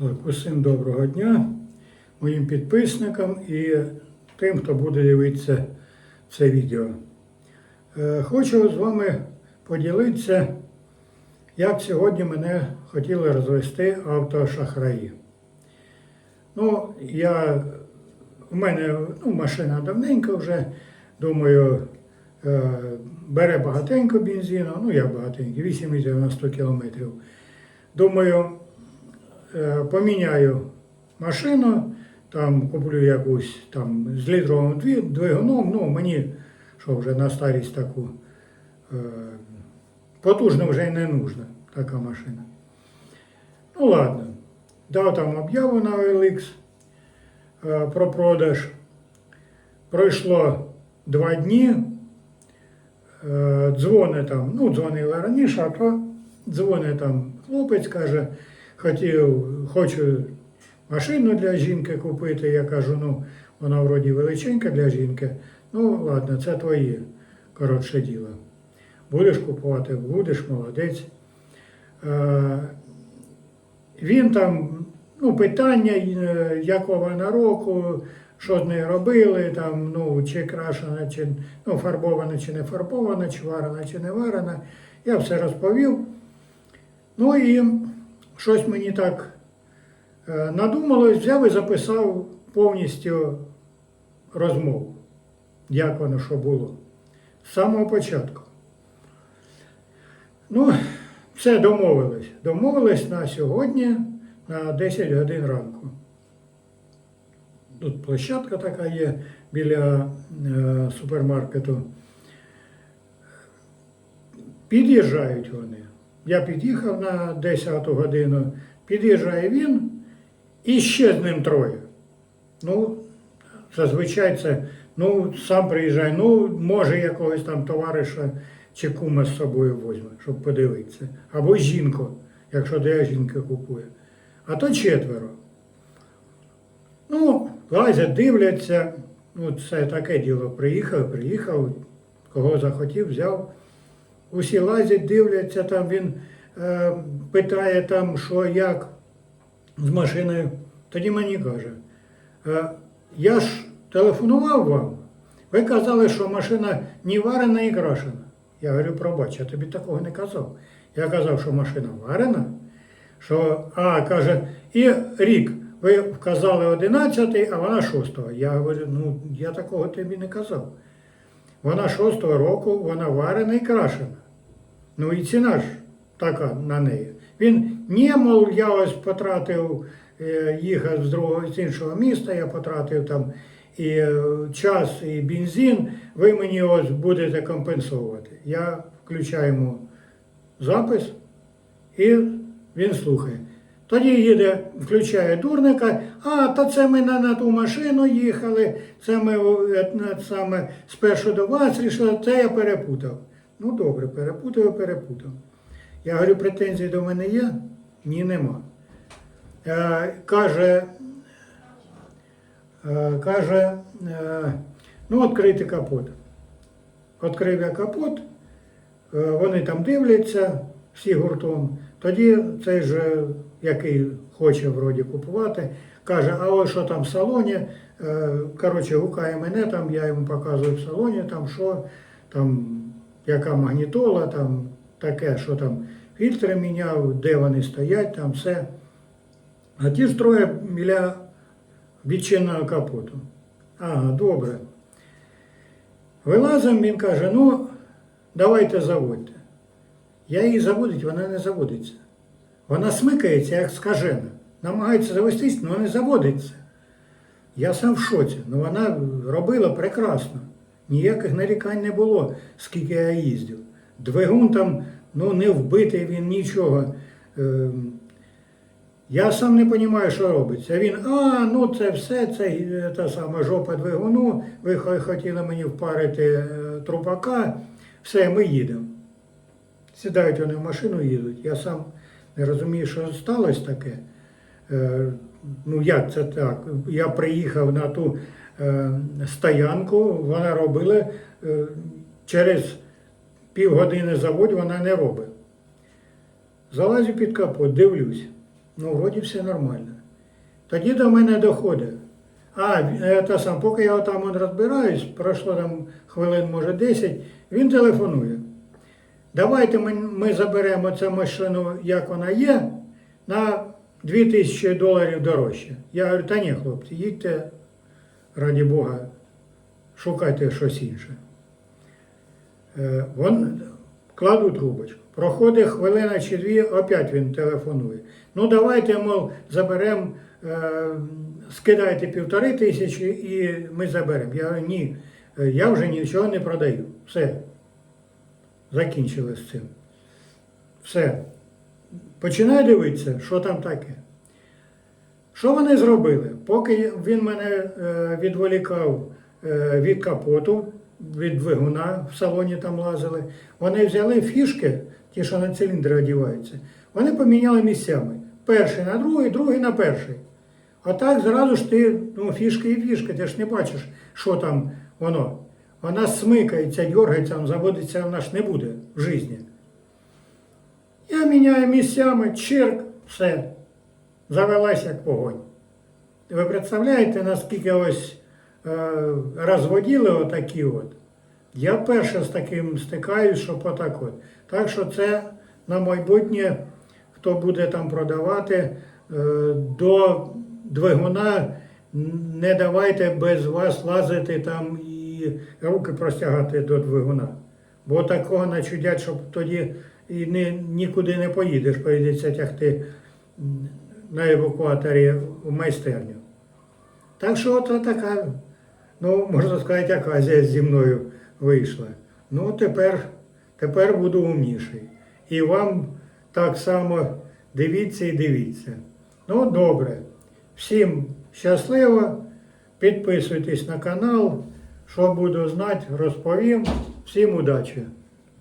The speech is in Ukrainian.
Так, усім доброго дня, моїм підписникам і тим, хто буде дивитися це відео. Е, Хочу з вами поділитися, як сьогодні мене хотіли розвести автошахраї. Ну, я, у мене ну, машина давненька вже, думаю, е, бере багатенько бензину, ну як багатенько, 8 літрів на 100 кілометрів. Думаю, поміняю машину, там куплю якусь там з літровим двигуном, ну мені що вже на старість таку е, потужно вже й не нужна така машина. Ну ладно, дав там об'яву на OLX е, про продаж. Пройшло два дні. Е, Дзвони там, ну, дзвонили раніше, а то дзвонить там хлопець, каже, хотів, хочу машину для жінки купити. Я кажу, ну, вона вроді величенька для жінки. Ну, ладно, це твоє коротше діло. Будеш купувати, будеш, молодець. Е, він там, ну, питання, е, якого вона року, що з нею робили, там, ну, чи крашена, чи ну, фарбована, чи не фарбована, чи варена, чи не варена. Я все розповів. Ну і щось мені так е, надумалось, взяв і записав повністю розмову, як воно що було. З самого початку. Ну, все домовились. Домовились на сьогодні на 10 годин ранку. Тут площадка така є біля е, супермаркету. Під'їжджають вони. Я під'їхав на 10 годину, під'їжджає він і ще з ним троє. Ну, зазвичай це, ну, сам приїжджає, ну, може, якогось там товариша чи кума з собою возьме, щоб подивитися. Або жінку, якщо де жінка купує. А то четверо. Ну, лазять, дивляться. Ну, це таке діло. Приїхав, приїхав, кого захотів, взяв. Усі лазять, дивляться, там він е, питає там, що як з машиною. Тоді мені каже, е, я ж телефонував вам. Ви казали, що машина ні варена, ні крашена. Я говорю, пробач, я тобі такого не казав. Я казав, що машина варена, що, а, каже, і рік. Ви вказали 11, а вона 6. Я говорю, ну я такого тобі не казав. Вона 6 року, вона варена і крашена. Ну і ціна ж така на неї. Він ні, мов, я ось потратив, е, їхав з другого з іншого міста, я потратив там і е, час, і бензин, ви мені ось будете компенсувати. Я включаю йому запис і він слухає. Тоді їде, включає дурника, а, то це ми на, на ту машину їхали, це ми е, саме спершу до вас рішили, це я перепутав. Ну добре, перепутав, перепутав. Я говорю, претензій до мене є? Ні, нема. Е, каже, е, каже, е, ну, відкрити капот. Відкрив я капот, е, вони там дивляться всі гуртом. Тоді цей же, який хоче вроді купувати, каже, а ось що там в салоні, Е, коротше, гукає мене, там, я йому показую в салоні, там що, там, яка магнітола, там таке, що там фільтри міняв, де вони стоять, там все. А ті ж троє біля відчиненого капоту. Ага, добре. Вилазимо, він каже, ну, давайте заводьте. Я її заводить, вона не заводиться. Вона смикається, як скажена. Намагається завестись, але не заводиться. Я сам в шоці. Ну вона робила прекрасно. Ніяких нарікань не було, скільки я їздив. Двигун там ну, не вбитий він нічого. Ем, Я сам не розумію, що робиться. Він, а, ну це все, це е, та сама жопа двигуну, ви хотіли мені впарити е, трупака, все, ми їдемо. Сідають вони в машину їдуть. Я сам не розумію, що сталося таке. Е, Ну як це так? Я приїхав на ту е, стоянку, вона робила е, через півгодини заводь, вона не робить. Залазю під капот, дивлюсь. Ну, вроді все нормально. Тоді до мене доходить. А, та сам, поки я там розбираюсь, пройшло там хвилин, може 10, він телефонує. Давайте ми, ми заберемо цю машину, як вона є, на 2000 доларів дорожче. Я говорю, та ні, хлопці, їдьте, раді Бога, шукайте щось інше. Е, Вон, кладу трубочку. Проходить хвилина чи дві, опять він телефонує. Ну давайте, мов, заберемо, е, скидайте півтори тисячі і ми заберемо. Я говорю, ні, е, я вже нічого не продаю. Все. Закінчили з цим. Все. Починаю дивитися, що там таке. Що вони зробили? Поки він мене е, відволікав е, від капоту, від двигуна в салоні там лазили, вони взяли фішки, ті, що на циліндри одіваються, вони поміняли місцями. Перший на другий, другий на перший. А так зразу ж ти, ну, фішки і фішки, ти ж не бачиш, що там воно. Вона смикається, дергається, заводиться, вона ж не буде в житті. Я міняю місцями, чирк, все. Завелась як вогонь. Ви представляєте, наскільки ось е, розводіли отакі от? Я перше з таким стикаюсь, що отак от. Так що це на майбутнє, хто буде там продавати, е, до двигуна не давайте без вас лазити там і руки простягати до двигуна. Бо такого начудять, щоб тоді і не, нікуди не поїдеш, прийдеться тягти на евакуаторі в майстерню. Так що от така, ну, можна сказати, оказія зі мною вийшла. Ну, тепер, тепер буду умніший. І вам так само дивіться і дивіться. Ну, добре. Всім щасливо. Підписуйтесь на канал. Що буду знати, розповім. Всім удачі!